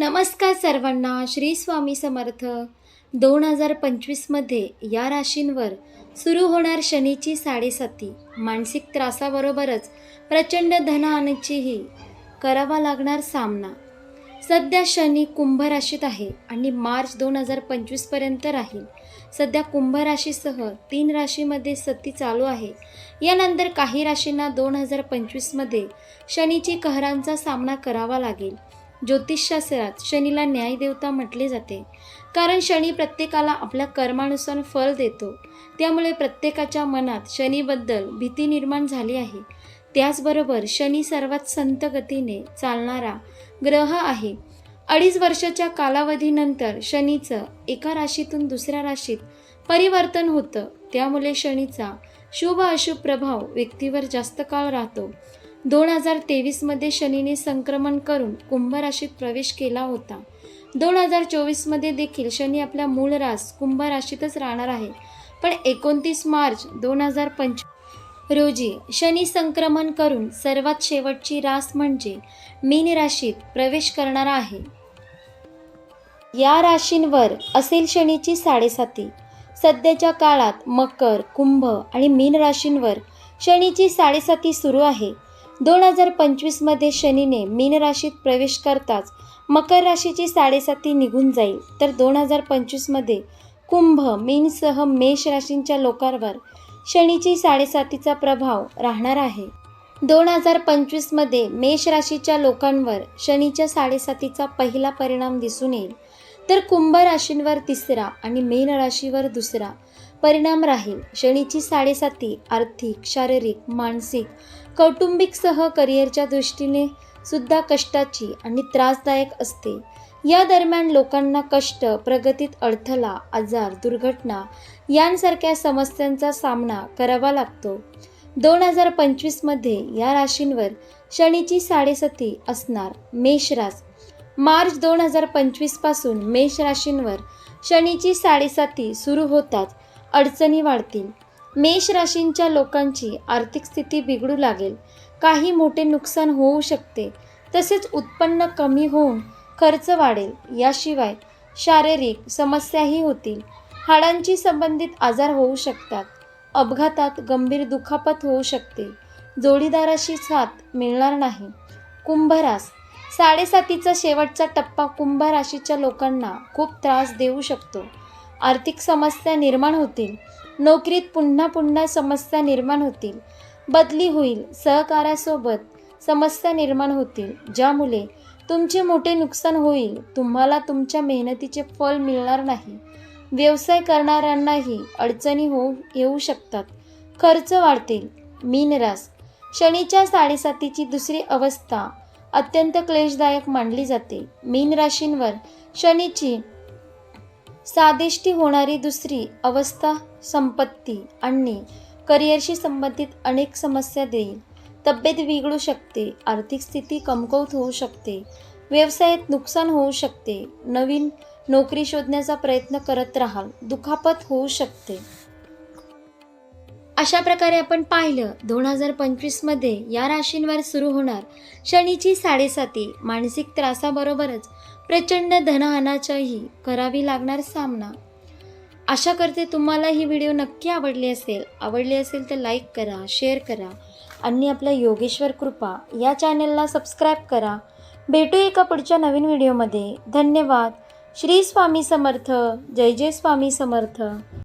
नमस्कार सर्वांना श्री स्वामी समर्थ. दोन हजार पंचवीसमध्ये या राशींवर सुरू होणार शनीची साडेसाती. मानसिक त्रासाबरोबरच प्रचंड धनहानीचीही करावा लागणार सामना. सध्या शनी कुंभ राशीत आहे आणि मार्च दोन हजार पंचवीसपर्यंत राहील. सध्या कुंभ राशीसह तीन राशीमध्ये सती चालू आहे. यानंतर काही राशींना दोन हजार पंचवीसमध्ये शनीची कहरांचा सामना करावा लागेल. ज्योतिषशास्त्रात शनीला न्यायदेवता म्हटले जाते. कारण शनी प्रत्येकाला आपल्या कर्मानुसार फल देतो. त्यामुळे प्रत्येकाच्या मनात शनीबद्दल भीती निर्माण झाली आहे. त्याचबरोबर शनी सर्वात संत गतीने चालणारा ग्रह आहे. अडीच वर्षाच्या कालावधीनंतर शनीचं एका राशीतून दुसऱ्या राशीत परिवर्तन होतं. त्यामुळे शनीचा शुभ अशुभ प्रभाव व्यक्तीवर जास्त काळ राहतो. दोन हजार तेवीसमध्ये शनीने संक्रमण करून कुंभ राशीत प्रवेश केला होता. दोन हजार चोवीसमध्ये देखील शनी आपल्या मूळ रास कुंभ राशीतच राहणार आहे. पण एकोणतीस मार्च दोन हजार पंच रोजी शनी संक्रमण करून सर्वात शेवटची रास म्हणजे मीन राशीत प्रवेश करणारा आहे. या राशींवर असेल शनीची साडेसाती. सध्याच्या काळात मकर कुंभ आणि मीन राशींवर शनीची साडेसाती सुरू आहे. दोन हजार पंचवीसमध्ये शनीने मीन राशीत प्रवेश करताच मकर राशीची साडेसाती निघून जाईल. तर दोन हजार पंचवीसमध्ये कुंभ मीनसह मेष राशींच्या लोकांवर शनीची साडेसातीचा प्रभाव राहणार आहे. दोन हजार पंचवीसमध्ये मेष राशीच्या लोकांवर शनीच्या साडेसातीचा पहिला परिणाम दिसून येईल. तर कुंभ राशींवर तिसरा आणि मीन राशीवर दुसरा परिणाम राहील. शनीची साडेसाती आर्थिक शारीरिक मानसिक कौटुंबिकसह करिअरच्या दृष्टीने सुद्धा कष्टाची आणि त्रासदायक असते. या दरम्यान लोकांना कष्ट प्रगतीत अडथळा आजार दुर्घटना यांसारख्या समस्यांचा सामना करावा लागतो. दोन हजार पंचवीसमध्ये या राशींवर शनीची साडेसती असणार मेष रास मार्च दोन हजार पंचवीसपासून मेष राशींवर शनीची साडेसाती सुरू होताच अडचणी वाढतील. मेष राशींच्या लोकांची आर्थिक स्थिती बिघडू लागेल. काही मोठे नुकसान होऊ शकते. तसेच उत्पन्न कमी होऊन खर्च वाढेल. याशिवाय शारीरिक समस्याही होतील. हाडांची संबंधित आजार होऊ शकतात. अपघातात गंभीर दुखापत होऊ शकते. जोडीदाराशी साथ मिळणार नाही. कुंभरास साडेसातीचा शेवटचा टप्पा कुंभ राशीच्या लोकांना खूप त्रास देऊ शकतो. आर्थिक समस्या निर्माण होतील. नोकरीत पुन्हा पुन्हा समस्या निर्माण होतील. बदली होईल. सहकार्यासोबत समस्या निर्माण होतील. ज्यामुळे तुमचे मोठे नुकसान होईल. तुम्हाला तुमच्या मेहनतीचे फल मिळणार नाही. व्यवसाय करणाऱ्यांनाही अडचणी होऊ येऊ शकतात. खर्च वाढतील. मीनरास शनीच्या साडेसातीची दुसरी अवस्था अत्यंत क्लेशदायक मानली जाते. मीन राशींवर शनीची सादिष्टी होणारी दुसरी अवस्था संपत्ती आणि करिअरशी संबंधित अनेक समस्या देईल. तब्येत बिघडू शकते. आर्थिक स्थिती कमकुवत होऊ शकते. व्यवसायात नुकसान होऊ शकते. नवीन नोकरी शोधण्याचा प्रयत्न करत राहाल. दुखापत होऊ शकते. अशा प्रकारे आपण पाहिलं दोन हजार पंचवीसमध्ये या राशींवर सुरू होणार शनीची साडेसाती मानसिक त्रासाबरोबरच प्रचंड धनहानाच्याही करावी लागणार सामना. आशा करते तुम्हाला ही व्हिडिओ नक्की आवडली असेल. आवडली असेल तर लाईक करा शेअर करा आणि आपल्या योगेश्वर कृपा या चॅनलला सबस्क्राईब करा. भेटू एका पुढच्या नवीन व्हिडिओमध्ये. धन्यवाद. श्री स्वामी समर्थ. जय जय स्वामी समर्थ.